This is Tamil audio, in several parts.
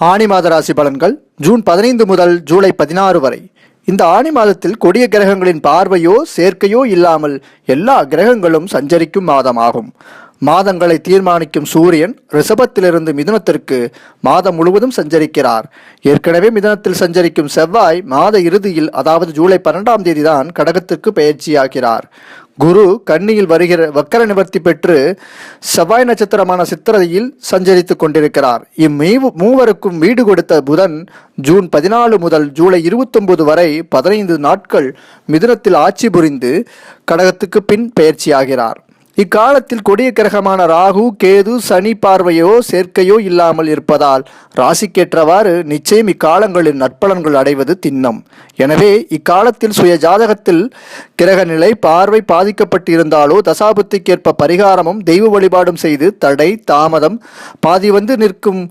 ஆணி மாத ராசி பலன்கள் ஜூன் பதினைந்து முதல் ஜூலை பதினாறு வரை. இந்த ஆணி மாதத்தில் கொடிய கிரகங்களின் பார்வையோ சேர்க்கையோ இல்லாமல் எல்லா கிரகங்களும் சஞ்சரிக்கும் மாதமாகும். மாதங்களை தீர்மானிக்கும் சூரியன் ரிஷபத்திலிருந்து மிதுனத்திற்கு மாதம் முழுவதும் சஞ்சரிக்கிறார். ஏற்கனவே மிதுனத்தில் சஞ்சரிக்கும் செவ்வாய் மாத இறுதியில் அதாவது ஜூலை பன்னெண்டாம் தேதி தான் கடகத்திற்கு பயிற்சியாகிறார் குரு கன்னியில் வருகிற வக்கர நிவர்த்தி பெற்று செவ்வாய் நட்சத்திரமான சித்திரையில் சஞ்சரித்துக் கொண்டிருக்கிறார். இம்மீவு மூவருக்கும் வீடு கொடுத்த புதன் ஜூன் பதினாலு முதல் ஜூலை இருபத்தொன்பது வரை பதினைந்து நாட்கள் மிதுனத்தில் ஆட்சி புரிந்து கடகத்துக்கு பின் பயிற்சியாகிறார். இக்காலத்தில் கொடிய கிரகமான ராகு கேது சனி பார்வையோ சேர்க்கையோ இல்லாமல் இருப்பதால் ராசிக்கேற்றவாறு நிச்சயம் இக்காலங்களில் நற்பலன்கள் அடைவது திண்ணம். எனவே இக்காலத்தில் சுய ஜாதகத்தில் கிரக நிலை பார்வை பாதிக்கப்பட்டு இருந்தாலோ தசாபுத்திக்கேற்ப பரிகாரமும் தெய்வ வழிபாடும் செய்து தடை தாமதம் பாதி வந்து நிற்கும்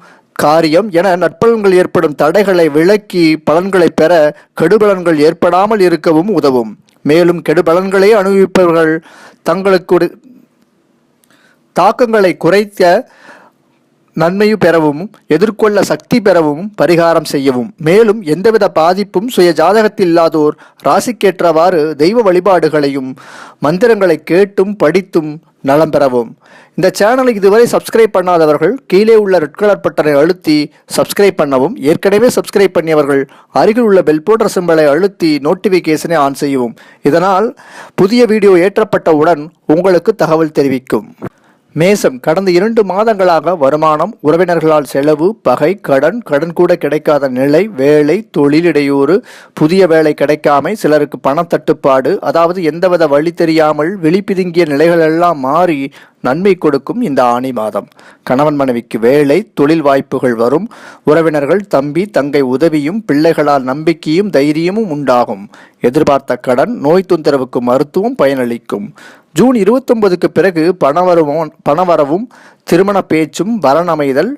காரியம் என நற்பலன்கள் ஏற்படும் தடைகளை விலக்கி பலன்களை பெற கெடுபலன்கள் ஏற்படாமல் இருக்கவும் உதவும். மேலும் கெடுபலன்களை அனுபவிப்பவர்கள் தங்களுக்கு தாக்கங்களை குறைத்த நன்மையும் பெறவும் எதிர்கொள்ள சக்தி பெறவும் பரிகாரம் செய்யவும். மேலும் எந்தவித பாதிப்பும் சுய ஜாதகத்தில் இல்லாதோர் ராசிக்கேற்றவாறு தெய்வ வழிபாடுகளையும் மந்திரங்களை கேட்டும் படித்தும் நலம் பெறவும். இந்த சேனலை இதுவரை சப்ஸ்கிரைப் பண்ணாதவர்கள் கீழே உள்ள ரெட் கலர் பட்டனை அழுத்தி சப்ஸ்கிரைப் பண்ணவும். ஏற்கனவே சப்ஸ்கிரைப் பண்ணியவர்கள் அருகில் உள்ள பெல் போன்ற சிம்பலை அழுத்தி நோட்டிஃபிகேஷனை ஆன் செய்யவும். இதனால் புதிய வீடியோ ஏற்றப்பட்டவுடன் உங்களுக்கு தகவல் தெரிவிக்கும். மேசம் கடந்த இரண்டு மாதங்களாக வருமானம் உறவினர்களால் செலவு பகை கடன் கடன் கூட கிடைக்காத நிலை வேலை தொழில் இடையூறு புதிய வேலை கிடைக்காமை சிலருக்கு பணத்தட்டுப்பாடு அதாவது எந்தவித வழி தெரியாமல் வெளிப்பிதுங்கிய நிலைகளெல்லாம் மாறி நன்மை கொடுக்கும் இந்த ஆணி மாதம். கணவன் மனைவிக்கு வேலை தொழில் வாய்ப்புகள் வரும் உறவினர்கள் தம்பி தங்கை உதவியும் பிள்ளைகளால் நம்பிக்கையும் தைரியமும் உண்டாகும். எதிர்பார்த்த கடன் நோய் தொந்தரவுக்கு மருத்துவம் பயனளிக்கும். ஜூன் இருபத்தொன்பதுக்கு பிறகு பணவரவும் பணவரவும் திருமண பேச்சும் வரன் அமைதல்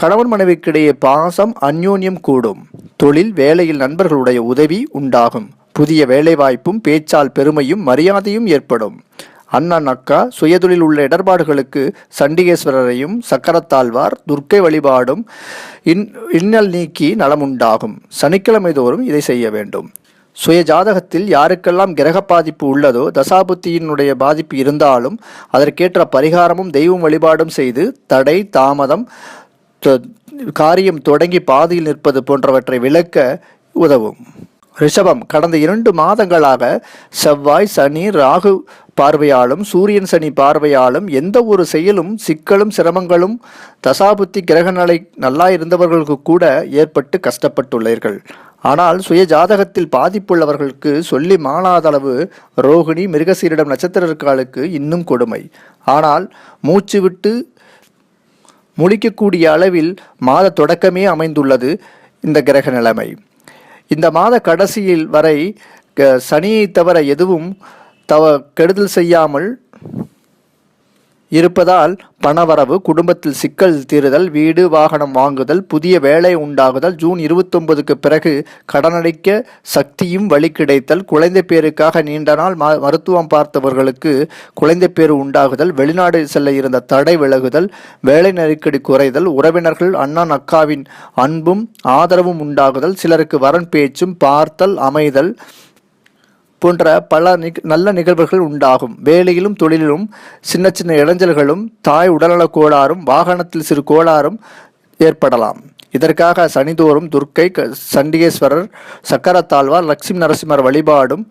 கணவன் மனைவிக்கிடையே பாசம் அந்யோன்யம் கூடும். தொழில் வேலையில் நண்பர்களுடைய உதவி உண்டாகும். புதிய வேலைவாய்ப்பும் பேச்சால் பெருமையும் மரியாதையும் ஏற்படும். அண்ணன் அக்கா சுயதொழில் உள்ள இடர்பாடுகளுக்கு சண்டிகேஸ்வரரையும் சக்கரத்தாழ்வார் துர்க்கை வழிபாடும் இன் இன்னல் நீக்கி நலமுண்டாகும். சனிக்கிழமை தோறும் இதை செய்ய வேண்டும். சுய ஜாதகத்தில் யாருக்கெல்லாம் கிரக பாதிப்பு உள்ளதோ தசாபுத்தியினுடைய பாதிப்பு இருந்தாலும் அதற்கேற்ற பரிகாரமும் தெய்வம் வழிபாடும் செய்து தடை தாமதம் காரியம் தொடங்கி பாதியில் நிற்பது போன்றவற்றை விளக்க உதவும். ரிஷபம் கடந்த இரண்டு மாதங்களாக செவ்வாய் சனி ராகு பார்வையாலும் சூரியன் சனி பார்வையாலும் எந்த ஒரு செயலும் சிக்கலும் சிரமங்களும் தசாபுத்தி கிரகநிலை நல்லா இருந்தவர்களுக்கு கூட ஏற்பட்டு கஷ்டப்பட்டுள்ளீர்கள். ஆனால் சுய ஜாதகத்தில் பாதிப்புள்ளவர்களுக்கு சொல்லி மாளாதளவு ரோகிணி மிருகசீரிடம் நட்சத்திரக்காலுக்கு இன்னும் கொடுமை. ஆனால் மூச்சு விட்டு முழிக்கக்கூடிய அளவில் மாத தொடக்கமே அமைந்துள்ளது இந்த கிரக நிலைமை. இந்த மாத கடைசியில் வரை க- சனியை தவிர எதுவும் தவ கெடுதல் செய்யாமல் இருப்பதால் பணவரவு குடும்பத்தில் சிக்கல் தீருதல் வீடு வாகனம் வாங்குதல் புதிய வேலை உண்டாகுதல் ஜூன் இருபத்தொன்பதுக்கு பிறகு கடனடைக்க சக்தியும் வழி கிடைத்தல் குழந்தை பேருக்காக நீண்ட நாள் ம- மருத்துவம் பார்த்தவர்களுக்கு குழந்தை பேரு உண்டாகுதல் வெளிநாடு செல்ல இருந்த தடை விலகுதல் வேலை நெருக்கடி குறைதல் உறவினர்கள் அண்ணன் அக்காவின் அன்பும் ஆதரவும் உண்டாகுதல் சிலருக்கு வரன் பேச்சும் பார்த்தல் அமைதல் போன்ற பல நிக நல்ல நிகழ்வுகள் உண்டாகும். வேலையிலும் தொழிலிலும் சின்ன சின்ன இடைஞ்சல்களும் தாய் உடல்நலக் கோளாறும் வாகனத்தில் சிறு கோளாறும் ஏற்படலாம். இதற்காக சனிதோறும் துர்க்கை க- சண்டிகேஸ்வரர் சக்கரத்தாழ்வார் லட்சுமி நரசிம்மர் வழிபாடும்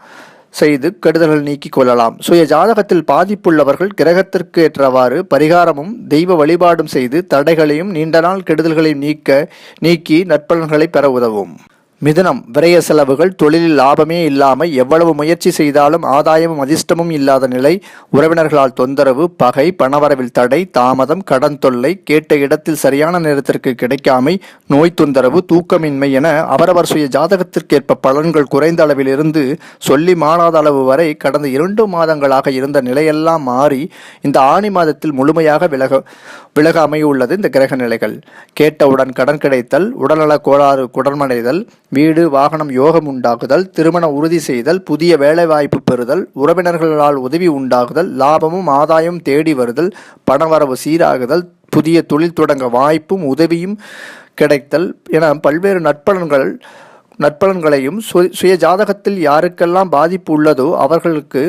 செய்து கெடுதல்கள் நீக்கிக் கொள்ளலாம். சுய ஜாதகத்தில் பாதிப்புள்ளவர்கள் கிரகத்திற்கு ஏற்றவாறு பரிகாரமும் தெய்வ வழிபாடும் செய்து தடைகளையும் நீண்ட நாள் கெடுதல்களையும் நீக்க நீக்கி நற்பலன்களை பெற உதவும். மிதுனம் விரய செலவுகள் தொழிலில் லாபமே இல்லாமல் எவ்வளவு முயற்சி செய்தாலும் ஆதாயமும் அதிர்ஷ்டமும் இல்லாத நிலை உறவினர்களால் தொந்தரவு பகை பணவரவில் தடை தாமதம் கடன் தொல்லை கேட்ட இடத்தில் சரியான நேரத்திற்கு கிடைக்காமை நோய் தொந்தரவு தூக்கமின்மை என அவரவர் சுய ஜாதகத்திற்கேற்ப பலன்கள் குறைந்த அளவில் இருந்து சொல்லி மாறாத அளவு வரை கடந்த இரண்டு மாதங்களாக இருந்த நிலையெல்லாம் மாறி இந்த ஆணி மாதத்தில் முழுமையாக விலக விலக அமையுள்ளது இந்த கிரக நிலைகள் கேட்டவுடன் கடன் கிடைத்தல் உடல்நல கோளாறு குடர்மடைதல் வீடு வாகனம் யோகம் உண்டாகுதல் திருமண உறுதி செய்தல் புதிய வேலைவாய்ப்பு பெறுதல் உறவினர்களால் உதவி உண்டாகுதல் லாபமும் ஆதாயம் தேடி வருதல் பணவரவு சீராகுதல் புதிய தொழில் தொடங்க வாய்ப்பும் உதவியும் கிடைத்தல் என பல்வேறு நற்பலன்கள் நற்பலன்களையும் சு- சுய ஜாதகத்தில் யாருக்கெல்லாம் பாதிப்பு உள்ளதோ அவர்களுக்கு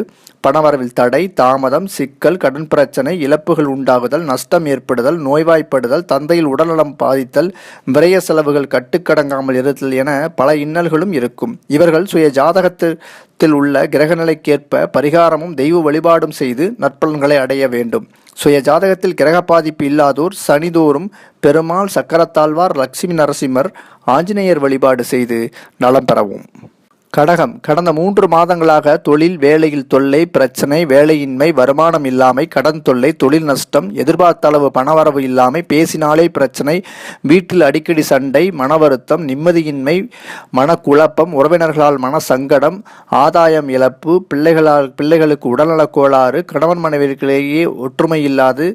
பணவரவில் தடை தாமதம் சிக்கல் கடன் பிரச்சனை இழப்புகள் உண்டாகுதல் நஷ்டம் ஏற்படுதல் நோய்வாய்ப்படுதல் தந்தையில் உடல்நலம் பாதித்தல் விரய செலவுகள் கட்டுக்கடங்காமல் இருத்தல் என பல இன்னல்களும் இருக்கும். இவர்கள் சுய ஜாதகத்தில் உள்ள கிரகநிலைக்கேற்ப பரிகாரமும் தெய்வ வழிபாடும் செய்து நற்பலன்களை அடைய வேண்டும். சுய ஜாதகத்தில் கிரக பாதிப்பு இல்லாதோர் சனிதோறும் பெருமாள் சக்கரத்தாழ்வார் லட்சுமி நரசிம்மர் ஆஞ்சநேயர் வழிபாடு செய்து நலம் பெறவும். கடகம். கடந்த மூன்று மாதங்களாக தொழில் வேலையில் தொல்லை பிரச்சனை வேலையின்மை வருமானம் இல்லாமை கடன் தொல்லை தொழில் நஷ்டம் எதிர்பார்த்த அளவு பணவரவு இல்லாமை பேசினாலே பிரச்சனை வீட்டில் அடிக்கடி சண்டை மன வருத்தம் நிம்மதியின்மை மனக்குழப்பம் உறவினர்களால் மன சங்கடம் ஆதாயம் இழப்பு பிள்ளைகளால் பிள்ளைகளுக்கு உடல்நலக் கோளாறு கணவன் மனைவிற்கிடையே ஒற்றுமை இல்லாது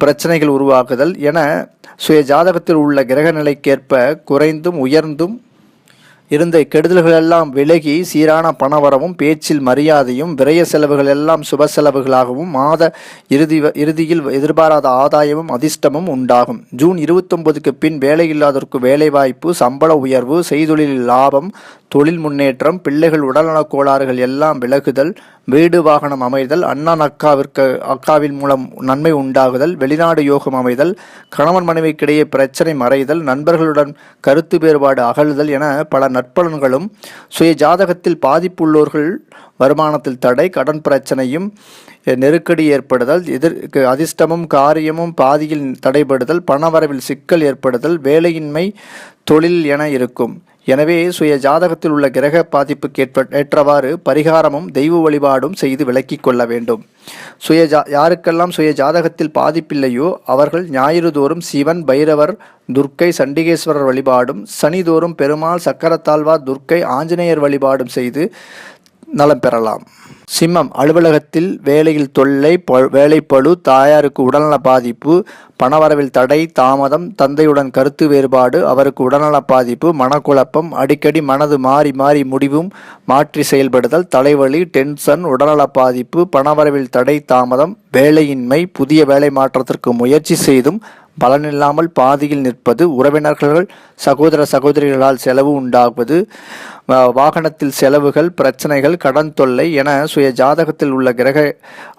பிரச்சனைகள் உருவாக்குதல் என சுய ஜாதகத்தில் உள்ள கிரக நிலைக்கேற்ப குறைந்தும் உயர்ந்தும் இருந்த கெடுதல்கள் எல்லாம் விலகி சீரான பணவரவும் பேச்சில் மரியாதையும் விரய செலவுகள் எல்லாம் சுப செலவுகளாகவும் மாத இறுதி இறுதியில் எதிர்பாராத ஆதாயமும் அதிர்ஷ்டமும் உண்டாகும். ஜூன் இருபத்தொன்பதுக்கு பின் வேலையில்லாதோருக்கு வேலைவாய்ப்பு சம்பள உயர்வு செய்தொழிலில் லாபம் தொழில் முன்னேற்றம் பிள்ளைகள் உடல்நலக் கோளாறுகள் எல்லாம் விலகுதல் வீடு வாகனம் அமைதல் அண்ணன் அக்காவிற்கு அக்காவின் மூலம் நன்மை உண்டாகுதல் வெளிநாடு யோகம் அமைதல் கணவன் மனைவிக்கிடையே பிரச்சனை மறைதல் நண்பர்களுடன் கருத்து வேறுபாடு அகழுதல் என பல நற்பலன்களும் சுய ஜாதகத்தில் பாதிப்புள்ளோர்கள் வருமானத்தில் தடை கடன் பிரச்சனையும் நெருக்கடி ஏற்படுதல் எதிர்க்கு அதிர்ஷ்டமும் காரியமும் பாதியில் தடைபடுதல் பணவரவில் சிக்கல் ஏற்படுதல் வேலையின்மை தொழில் என இருக்கும். எனவே சுய ஜாதகத்தில் உள்ள கிரக பாதிப்புக்கு ஏற்ப ஏற்றவாறு பரிகாரமும் தெய்வ வழிபாடும் செய்து விலக்கிக் கொள்ள வேண்டும். சுய ஜா யாருக்கெல்லாம் சுய ஜாதகத்தில் பாதிப்பில்லையோ அவர்கள் ஞாயிறு தோறும் சிவன் பைரவர் துர்க்கை சண்டிகேஸ்வரர் வழிபாடும் சனிதோறும் பெருமாள் சக்கரத்தாழ்வார் துர்க்கை ஆஞ்சநேயர் வழிபாடும் செய்து நலம் பெறலாம். சிம்மம் அலுவலகத்தில் வேலையில் தொல்லை ப- வேலைப்பளு தாயாருக்கு உடல்நல பாதிப்பு பணவரவில் தடை தாமதம் தந்தையுடன் கருத்து வேறுபாடு அவருக்கு உடல்நல பாதிப்பு மனக்குழப்பம் அடிக்கடி மனது மாறி மாறி முடிவும் மாற்றி செயல்படுதல் தலைவலி டென்ஷன் உடல்நல பாதிப்பு பணவரவில் தடை தாமதம் வேலையின்மை புதிய வேலை மாற்றத்திற்கு முயற்சி செய்தும் பலனில்லாமல் பாதியில் நிற்பது உறவினர்கள் சகோதர சகோதரிகளால் செலவு உண்டாகுவது வாகனத்தில் செலவுகள் பிரச்சனைகள் கடன் தொல்லை என சுய ஜாதகத்தில் உள்ள கிரக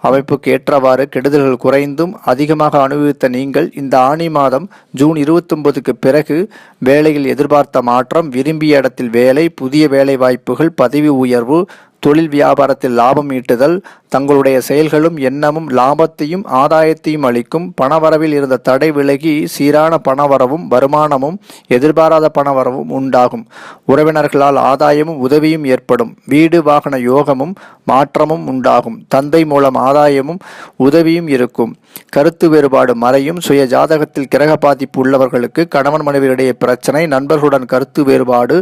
அமைப்புக்கு ஏற்றவாறு கெடுதல்கள் குறைந்தும் அதிகமாக அனுபவித்த நீங்கள் இந்த ஆணி மாதம் ஜூன் இருபத்தொன்பதுக்கு பிறகு வேலையில் எதிர்பார்த்த மாற்றம் விரும்பிய இடத்தில் வேலை புதிய வேலை வாய்ப்புகள் பதவி உயர்வு தொழில் வியாபாரத்தில் லாபம் ஈட்டுதல் தங்களுடைய செயல்களும் எண்ணமும் லாபத்தையும் ஆதாயத்தையும் அளிக்கும் பணவரவில் இருந்த தடை விலகி சீரான பணவரவும் வருமானமும் எதிர்பாராத பணவரவும் உண்டாகும். உறவினர்களால் ஆதாயமும் உதவியும் ஏற்படும். வீடு வாகன யோகமும் மாற்றமும் உண்டாகும். தந்தை மூலம் ஆதாயமும் உதவியும் இருக்கும். கருத்து வேறுபாடு மறையும் சுய ஜாதகத்தில் கிரக பாதிப்பு உள்ளவர்களுக்கு கணவன் மனைவியிடையே பிரச்சனை நண்பர்களுடன் கருத்து வேறுபாடு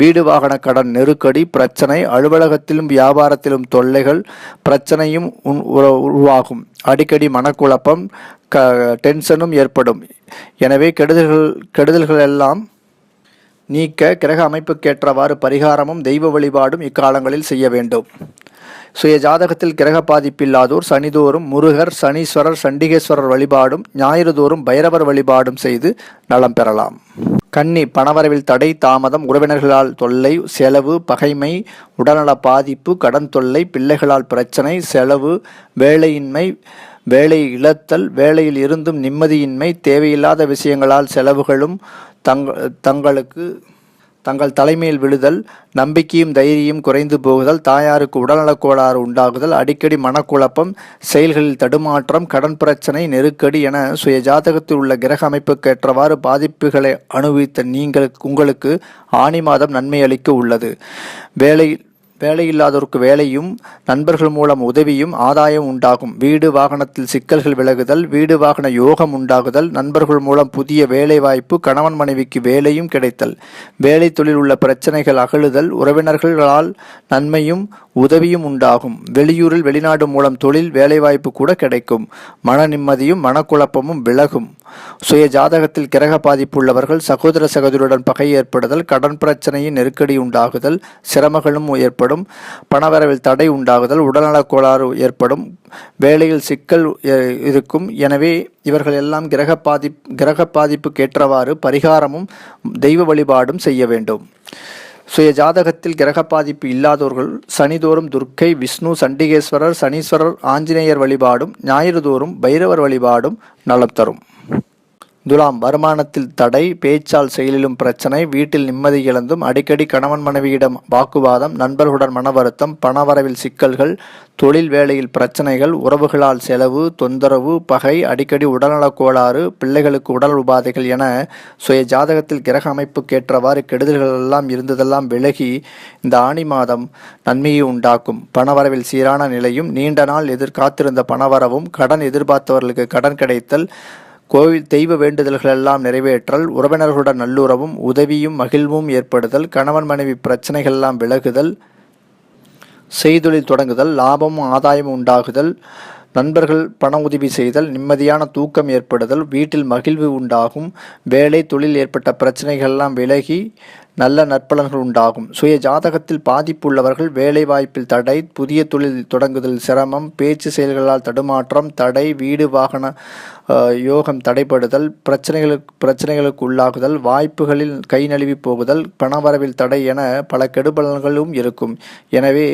வீடு வாகன கடன் நெருக்கடி பிரச்சனை அலுவலகத்திலும் வியாபாரத்திலும் தொல்லைகள் பிரச்சனையும் உருவாகும். அடிக்கடி மனக்குழப்பம் க டென்ஷனும் ஏற்படும். எனவே கெடுதல்கள் கெடுதல்கள் எல்லாம் நீக்க கிரக அமைப்புக்கேற்றவாறு பரிகாரமும் தெய்வ வழிபாடும் இக்காலங்களில் செய்ய வேண்டும். சுய ஜாதகத்தில் கிரக பாதிப்பில்லாதோர் சனிதோறும் முருகர் சனீஸ்வரர் சண்டிகேஸ்வரர் வழிபாடும் ஞாயிறுதோறும் பைரவர் வழிபாடும் செய்து நலம் பெறலாம். கன்னி பணவரவில் தடை தாமதம் உறவினர்களால் தொல்லை செலவு பகைமை உடல்நல பாதிப்பு கடன் தொல்லை பிள்ளைகளால் பிரச்சனை செலவு வேலையின்மை வேலை இழத்தல் வேலையில் இருந்தும் நிம்மதியின்மை தேவையில்லாத விஷயங்களால் செலவுகளும் தங் தங்களுக்கு தங்கள் தலைமையில் விழுதல் நம்பிக்கையும் தைரியம் குறைந்து போகுதல் தாயாருக்கு உடல்நலக் கோளாறு உண்டாகுதல் அடிக்கடி மனக்குழப்பம் செயல்களில் தடுமாற்றம் கடன் பிரச்சனை நெருக்கடி என சுய ஜாதகத்தில் உள்ள கிரக அமைப்புக்கேற்றவாறு பாதிப்புகளை அனுபவித்த நீங்கள் உங்களுக்கு ஆணி மாதம் நன்மை அளிக்க உள்ளது. வேலை வேலையில்லாதோருக்கு வேலையும் நண்பர்கள் மூலம் உதவியும் ஆதாயம் உண்டாகும். வீடு வாகனத்தில் சிக்கல்கள் விலகுதல் வீடு வாகன யோகம் உண்டாகுதல் நண்பர்கள் மூலம் புதிய வேலை வாய்ப்பு கணவன் மனைவிக்கு வேலையும் கிடைத்தல். வேலை தொழில் உள்ள பிரச்சனைகள் அகழுதல் உறவினர்களால் நன்மையும் உதவியும் உண்டாகும். வெளியூரில் வெளிநாடு மூலம் தொழில் வேலைவாய்ப்பு கூட கிடைக்கும். மன நிம்மதியும் மனக்குழப்பமும் விலகும். சுய ஜாதகத்தில் கிரக பாதிப்பு உள்ளவர்கள் சகோதர சகோதரியுடன் பகை ஏற்படுதல் கடன் பிரச்சனையின் நெருக்கடி உண்டாகுதல் சிரமங்களும் ஏற்படும். ஏற்படும். பணவரவில் தடை உண்டாகுதல் உடல்நலக் கோளாறு ஏற்படும். வேலையில் சிக்கல் எ- இருக்கும். எனவே இவர்கள் எல்லாம் கிரக பாதி கிரக பாதிப்புக்கேற்றவாறு பரிகாரமும் தெய்வ வழிபாடும் செய்ய வேண்டும். சுய ஜாதகத்தில் கிரக பாதிப்பு இல்லாதவர்கள் சனிதோறும் துர்க்கை விஷ்ணு சண்டிகேஸ்வரர் சனீஸ்வரர் ஆஞ்சநேயர் வழிபாடும் ஞாயிறுதோறும் பைரவர் வழிபாடும் நலம் தரும். துலாம் வருமானத்தில் தடை பேச்சால் செயலிலும் பிரச்சனை வீட்டில் நிம்மதி இழந்தும் அடிக்கடி கணவன் மனைவியிடம் வாக்குவாதம் நண்பர்களுடன் மன வருத்தம் பணவரவில் சிக்கல்கள் தொழில் வேலையில் பிரச்சனைகள் உறவுகளால் செலவு தொந்தரவு பகை அடிக்கடி உடல்நலக் கோளாறு பிள்ளைகளுக்கு உடல் உபாதைகள் என சுய ஜாதகத்தில் கிரக அமைப்புக்கேற்றவாறு கெடுதல்கள் எல்லாம் இருந்ததெல்லாம் விலகி இந்த ஆணி மாதம் நன்மையை உண்டாக்கும். பணவரவில் சீரான நிலையும் நீண்ட நாள் எதிர்காத்திருந்த பணவரவும் கடன் எதிர்பார்த்தவர்களுக்கு கடன் கிடைத்தல் கோவில் தெய்வ வேண்டுதல்கள் எல்லாம் நிறைவேற்றல் உறவினர்களுடன் நல்லுறவும் உதவியும் மகிழ்வும் ஏற்படுதல் கணவன் மனைவி பிரச்சனைகள் எல்லாம் விலகுதல் செய்தொழில் தொடங்குதல் லாபமும் ஆதாயமும் உண்டாகுதல் நண்பர்கள் பண உதவி செய்தல் நிம்மதியான தூக்கம் ஏற்படுதல் வீட்டில் மகிழ்வு உண்டாகும் வேலை தொழில் ஏற்பட்ட பிரச்சனைகள்லாம் விலகி நல்ல நற்பலன்கள் உண்டாகும். சுய ஜாதகத்தில் பாதிப்புள்ளவர்கள் வேலை வாய்ப்பில் தடை புதிய தொழில் தொடங்குதல் சிரமம் பேச்சு செயல்களால் தடுமாற்றம் தடை வீடு வாகன யோகம் தடைப்படுதல் பிரச்சனைகளுக்கு பிரச்சனைகளுக்கு உள்ளாகுதல் வாய்ப்புகளில் கை நழுவி போகுதல் பணவரவில் தடை என பல கெடுபலன்களும் இருக்கும். எனவே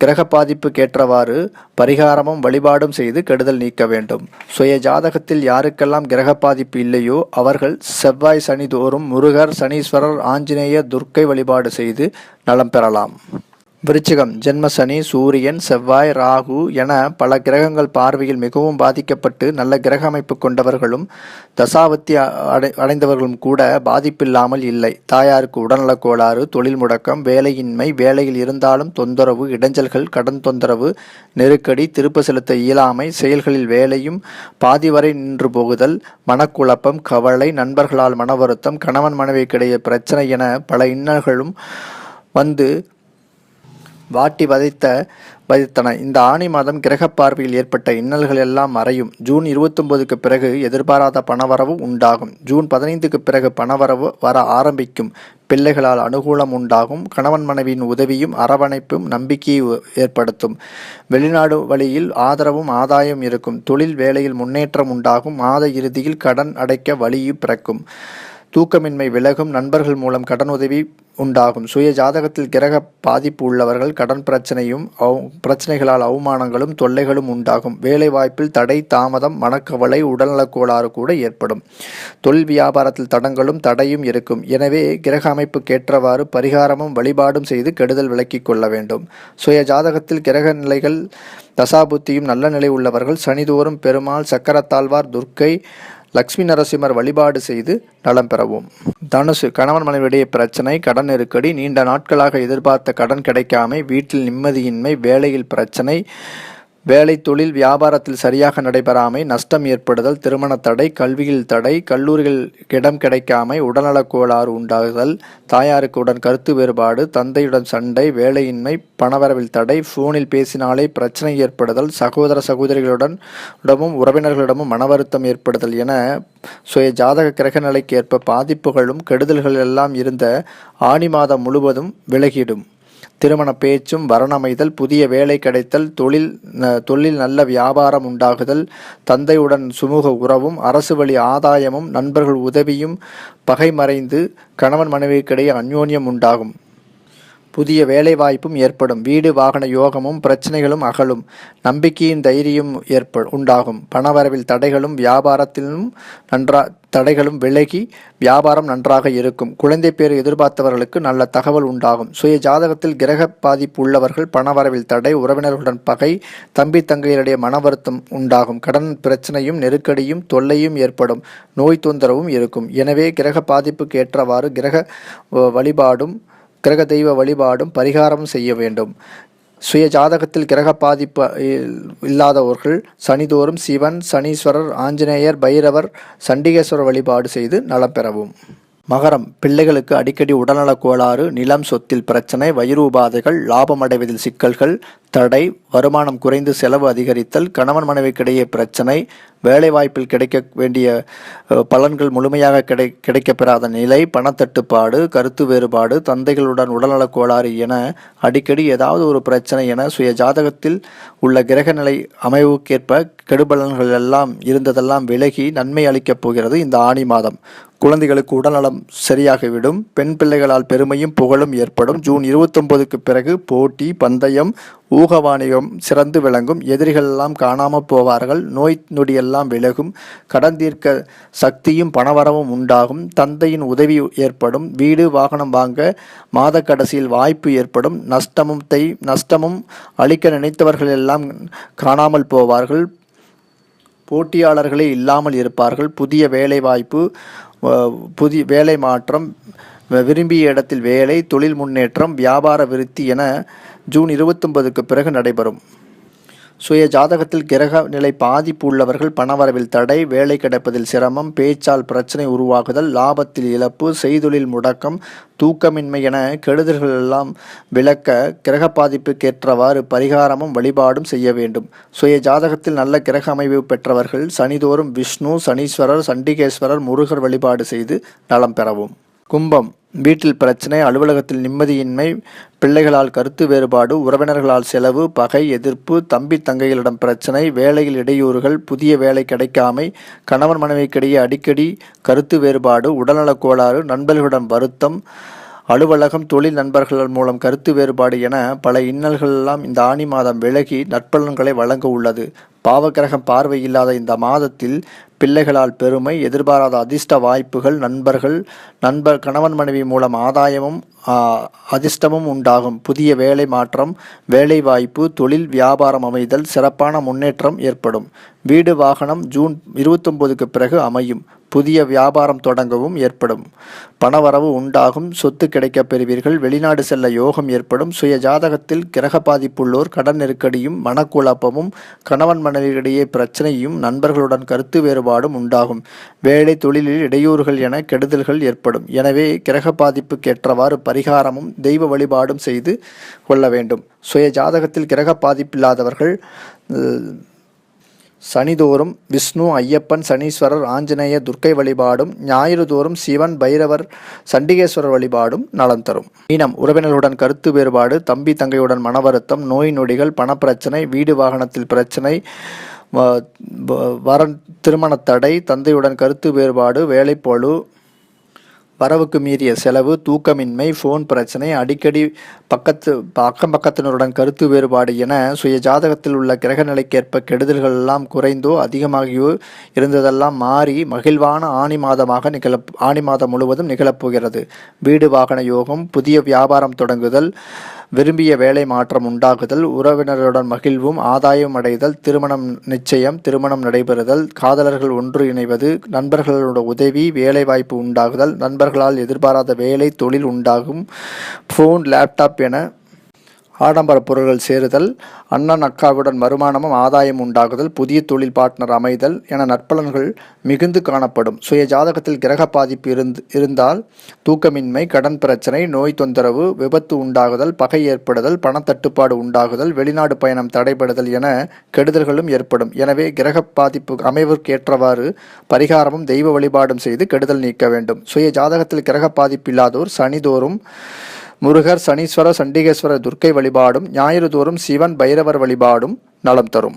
கிரக பாதிப்புக்கேற்றவாறு பரிகாரமும் வழிபாடும் செய்து கெடுதல் நீக்க வேண்டும். சுய ஜாதகத்தில் யாருக்கெல்லாம் கிரக பாதிப்பு இல்லையோ அவர்கள் செவ்வாய் சனி தோறும் முருகர் சனீஸ்வரர் ஆஞ்சநேயர் துர்க்கை வழிபாடு செய்து நலம் பெறலாம். விருச்சிகம் ஜென்மசனி சூரியன் செவ்வாய் ராகு என பல கிரகங்கள் பார்வையில் மிகவும் பாதிக்கப்பட்டு நல்ல கிரக அமைப்பு கொண்டவர்களும் தசாவத்தி அடை அடைந்தவர்களும் கூட பாதிப்பில்லாமல் இல்லை. தாயாருக்கு உடல்நலக் கோளாறு தொழில் முடக்கம் வேலையின்மை வேலையில் இருந்தாலும் தொந்தரவு இடைஞ்சல்கள் கடன் தொந்தரவு நெருக்கடி திருப்ப செலுத்த இயலாமை செயல்களில் வேலையும் பாதி வரை நின்று போகுதல் மனக்குழப்பம் கவலை நண்பர்களால் மன வருத்தம் கணவன் மனைவிக்கிடையே பிரச்சனை என பல இன்னல்களும் வந்து வாட்டி வதைத்த வதைத்தன. இந்த ஆணி மாதம் கிரக பார்வையில் ஏற்பட்ட இன்னல்கள் எல்லாம் மறையும். ஜூன் இருபத்தொன்பதுக்கு பிறகு எதிர்பாராத பணவரவு உண்டாகும். ஜூன் பதினைந்துக்கு பிறகு பணவரவு வர ஆரம்பிக்கும். பிள்ளைகளால் அனுகூலம் உண்டாகும். கணவன் மனைவியின் உதவியும் அரவணைப்பும் நம்பிக்கையை ஏற்படுத்தும். வெளிநாடு வழியில் ஆதரவும் ஆதாயம் இருக்கும். தொழில் வேலையில் முன்னேற்றம் உண்டாகும். மாத இறுதியில் கடன் அடைக்க வழியும் பிறக்கும். தூக்கமின்மை விலகும் நண்பர்கள் மூலம் கடன் உதவி உண்டாகும். சுய ஜாதகத்தில் கிரக பாதிப்பு உள்ளவர்கள் கடன் பிரச்சனையும் அவ- பிரச்சனைகளால் அவமானங்களும் தொல்லைகளும் உண்டாகும். வேலை வாய்ப்பில் தடை தாமதம் மனக்கவலை உடல்நலக் கோளாறு கூட ஏற்படும். தொழில் வியாபாரத்தில் தடங்களும் தடையும் இருக்கும். எனவே கிரக அமைப்புக்கேற்றவாறு பரிகாரமும் வழிபாடும் செய்து கெடுதல் விலக்கிக் கொள்ள வேண்டும். சுய ஜாதகத்தில் கிரக நிலைகள் தசாபுத்தியும் நல்ல நிலை உள்ளவர்கள் சனிதோறும் பெருமாள் சக்கரத்தாழ்வார் துர்க்கை லக்ஷ்மி நரசிம்மர் வழிபாடு செய்து நலம் பெறவும். தனுசு கணவன் மனைவிடைய பிரச்சனை கடன் நெருக்கடி நீண்ட நாட்களாக எதிர்பார்த்த கடன் கிடைக்காமை வீட்டில் நிம்மதியின்மை வேலையில் பிரச்சனை வேலை தொழில் வியாபாரத்தில் சரியாக நடைபெறாமை நஷ்டம் ஏற்படுதல் திருமண தடை கல்வியில் தடை கல்லூரிகள் இடம் கிடைக்காமை உடல்நலக் கோளாறு உண்டாகுதல் தாயாருக்கு உடன் கருத்து வேறுபாடு தந்தையுடன் சண்டை வேலையின்மை பணவரவில் தடை ஃபோனில் பேசினாலே பிரச்சனை ஏற்படுதல் சகோதர சகோதரிகளுடன் உடமும் உறவினர்களிடமும் மன வருத்தம் ஏற்படுதல் என சுய ஜாதக கிரக நிலைக்கு ஏற்ப பாதிப்புகளும் கெடுதல்கள் எல்லாம் இருந்த ஆணி மாதம் முழுவதும் விலகிடும். திருமண பேச்சும் வரணமைதல் புதிய வேலை கிடைத்தல் தொழில் தொழில் நல்ல வியாபாரம் உண்டாகுதல் தந்தையுடன் சுமூக உறவும் அரசு வழி ஆதாயமும் நண்பர்கள் உதவியும் பகை மறைந்து கணவன் மனைவிக்கிடையே அந்யோன்யம் உண்டாகும். புதிய வேலைவாய்ப்பும் ஏற்படும். வீடு வாகன யோகமும் பிரச்சனைகளும் அகலும். நம்பிக்கையின் தைரியம் ஏற்ப உண்டாகும். பணவரவில் தடைகளும் வியாபாரத்திலும் நன்றா தடைகளும் விலகி வியாபாரம் நன்றாக இருக்கும். குழந்தை பேர் எதிர்பார்த்தவர்களுக்கு நல்ல தகவல் உண்டாகும். சுய ஜாதகத்தில் கிரக பாதிப்பு உள்ளவர்கள் பணவரவில் தடை உறவினர்களுடன் பகை தம்பி தங்கையருடைய மன வருத்தம் உண்டாகும். கடன் பிரச்சனையும் நெருக்கடியும் தொல்லையும் ஏற்படும். நோய் தொந்தரவும் இருக்கும். எனவே கிரக பாதிப்புக்கு ஏற்றவாறு கிரக வழிபாடும் கிரக தெய்வ வழிபாடும் பரிகாரம் செய்ய வேண்டும். சுய ஜாதகத்தில் கிரக பாதிப்பு இல்- இல்லாதவர்கள் சனிதோறும் சிவன் சனீஸ்வரர் ஆஞ்சநேயர் பைரவர் சண்டிகேஸ்வரர் வழிபாடு செய்து நலம் பெறவும். மகரம். பிள்ளைகளுக்கு அடிக்கடி உடல்நலக் கோளாறு நிலம் சொத்தில் பிரச்சனை வயிறு உபாதைகள் லாபம் அடைவதில் சிக்கல்கள் தடை வருமானம் குறைந்து செலவு அதிகரித்தல் கணவன் மனைவிக்கிடையே பிரச்சனை வேலைவாய்ப்பில் கிடைக்க வேண்டிய பலன்கள் முழுமையாக கிடை கிடைக்கப்பெறாத நிலை பணத்தட்டுப்பாடு கருத்து வேறுபாடு தந்தைகளுடன் உடல்நலக் கோளாறு என அடிக்கடி ஏதாவது ஒரு பிரச்சனை என சுய ஜாதகத்தில் உள்ள கிரகநிலை அமைவுக்கேற்ப கெடுபலன்கள் எல்லாம் இருந்ததெல்லாம் விலகி நன்மை அளிக்கப் போகிறது இந்த ஆணி மாதம். குழந்தைகளுக்கு உடல்நலம் சரியாகிவிடும். பெண் பிள்ளைகளால் பெருமையும் புகழும் ஏற்படும். ஜூன் இருபத்தொன்பதுக்கு பிறகு போட்டி பந்தயம் ஊகவாணிகம் சிறந்து விளங்கும். எதிரிகள் எல்லாம் காணாமல் போவார்கள். நோய் நொடியெல்லாம் விலகும். கடன் தீர்க்க சக்தியும் பணவரவும் உண்டாகும். தந்தையின் உதவி ஏற்படும். வீடு வாகனம் வாங்க மாத கடைசியில் வாய்ப்பு ஏற்படும். நஷ்டமும் தை நஷ்டமும் அளிக்க நினைத்தவர்கள் எல்லாம் காணாமல் போவார்கள். போட்டியாளர்களே இல்லாமல் இருப்பார்கள். புதிய வேலைவாய்ப்பு புதிய வேலை மாற்றம் விரும்பிய இடத்தில் வேலை தொழில் முன்னேற்றம் வியாபார விருத்தி என ஜூன் இருபத்தொன்பதுக்கு பிறகு நடைபெறும். சுய ஜாதகத்தில் கிரக நிலை பாதிப்பு உள்ளவர்கள் பணவரவில் தடை வேலை கிடைப்பதில் சிரமம் பேச்சால் பிரச்சனை உருவாகுதல் லாபத்தில் இழப்பு செய்தொழில் முடக்கம் தூக்கமின்மை என கெடுதல்கள் எல்லாம் விளக்க கிரக பாதிப்புக்கேற்றவாறு பரிகாரமும் வழிபாடும் செய்ய வேண்டும். சுய ஜாதகத்தில் நல்ல கிரக அமைவு பெற்றவர்கள் சனிதோறும் விஷ்ணு சனீஸ்வரர் சண்டிகேஸ்வரர் முருகர் வழிபாடு செய்து நலம் பெறவும். கும்பம். வீட்டில் பிரச்சனை அலுவலகத்தில் நிம்மதியின்மை பிள்ளைகளால் கருத்து வேறுபாடு உறவினர்களால் செலவு பகை எதிர்ப்பு தம்பி தங்கைகளிடம் பிரச்சனை வேலையில் இடையூறுகள் புதிய வேலை கிடைக்காமை கணவன் மனைவிக்கிடையே அடிக்கடி கருத்து வேறுபாடு உடல்நலக் கோளாறு நண்பர்களுடன் வருத்தம் அலுவலகம் தொழில் நண்பர்கள் மூலம் கருத்து வேறுபாடு என பல இன்னல்களெல்லாம் இந்த ஆணி மாதம் விலகி நட்பலன்களை வழங்க உள்ளது. பாவக்கிரகம் பார்வை இல்லாத இந்த மாதத்தில் பிள்ளைகளால் பெருமை எதிர்பாராத அதிர்ஷ்ட வாய்ப்புகள் நண்பர்கள் நண்பர் கணவன் மனைவி மூலம் ஆதாயமும் அதிர்ஷ்டமும் உண்டாகும். புதிய வேலை மாற்றம் வேலை வாய்ப்பு தொழில் வியாபாரம் அமைதல் சிறப்பான முன்னேற்றம் ஏற்படும். வீடு வாகனம் ஜூன் இருபத்தொன்பதுக்கு பிறகு அமையும். புதிய வியாபாரம் தொடங்கவும் ஏற்படும். பணவரவு உண்டாகும் சொத்து கிடைக்கப் பெறுவீர்கள் வெளிநாடு செல்ல யோகம் ஏற்படும் சுய ஜாதகத்தில் கிரக பாதிப்புள்ளோர் கடன் நெருக்கடியும் மனக்குழப்பமும் கணவன் மனைவியிடையே பிரச்சனையும் நண்பர்களுடன் கருத்து வேறுபாடும் உண்டாகும். வேலை தொழிலில் இடையூறுகள் என கெடுதல்கள் ஏற்படும். எனவே கிரக பாதிப்புக்கு ஏற்றவாறு பரிகாரமும் தெய்வ வழிபாடும் செய்து கொள்ள வேண்டும். சுய ஜாதகத்தில் கிரக பாதிப்பில்லாதவர்கள் சனிதோறும் விஷ்ணு ஐயப்பன் சனீஸ்வரர் ஆஞ்சநேய துர்க்கை வழிபாடும் ஞாயிறு தோறும் சிவன் பைரவர் சண்டிகேஸ்வரர் வழிபாடும் நலம் தரும். மீனம் உறவினர்களுடன் கருத்து வேறுபாடு தம்பி தங்கையுடன் மன வருத்தம் நோய் நொடிகள் பணப்பிரச்சனை வீடு வாகனத்தில் பிரச்சனை வ- வ- வரன் திருமணத்தடை தந்தையுடன் கருத்து வேறுபாடு வேலைப்பழு வரவுக்கு மீறிய செலவு தூக்கமின்மை ஃபோன் பிரச்சனை அடிக்கடி பக்கத்து அக்கம் பக்கத்தினருடன் கருத்து வேறுபாடு என சுய ஜாதகத்தில் உள்ள கிரக நிலைக்கேற்ப கெடுதல்கள் எல்லாம் குறைந்தோ அதிகமாகியோ இருந்ததெல்லாம் மாறி மகிழ்வான ஆணி மாதமாக நிகழ ஆணி மாதம் முழுவதும் நிகழப்போகிறது வீடு வாகன யோகம் புதிய வியாபாரம் தொடங்குதல் விரும்பிய வேலை மாற்றம் உண்டாகுதல் உறவினருடன் மகிழ்வும் ஆதாயம் அடைதல் திருமணம் நிச்சயம் திருமணம் நடைபெறுதல் காதலர்கள் ஒன்று இணைவது நண்பர்களோட உதவி வேலைவாய்ப்பு உண்டாகுதல் நண்பர்களால் எதிர்பாராத வேலை தொழில் உண்டாகும் ஃபோன் லேப்டாப் என ஆடம்பர பொருள்கள் சேருதல் அண்ணன் அக்காவுடன் வருமானமும் ஆதாயம் உண்டாகுதல் புதிய தொழில் பார்ட்னர் அமைதல் என நற்பலன்கள் மிகுந்து காணப்படும். சுய ஜாதகத்தில் கிரக பாதிப்பு இருந்து இருந்தால் தூக்கமின்மை கடன் பிரச்சனை நோய் தொந்தரவு விபத்து உண்டாகுதல் பகை ஏற்படுதல் பணத்தட்டுப்பாடு உண்டாகுதல் வெளிநாடு பயணம் தடைபடுதல் என கெடுதல்களும் ஏற்படும். எனவே கிரக பாதிப்பு அமைவிற்கேற்றவாறு பரிகாரமும் தெய்வ வழிபாடும் செய்து கெடுதல் நீக்க வேண்டும். சுய ஜாதகத்தில் கிரக பாதிப்பு இல்லாதோர் சனிதோறும் முருகர் சனீஸ்வரர் சண்டிகேஸ்வரர் துர்க்கை வழிபாடும் ஞாயிறு தோறும் சிவன் பைரவர் வழிபாடும் நலம் தரும்.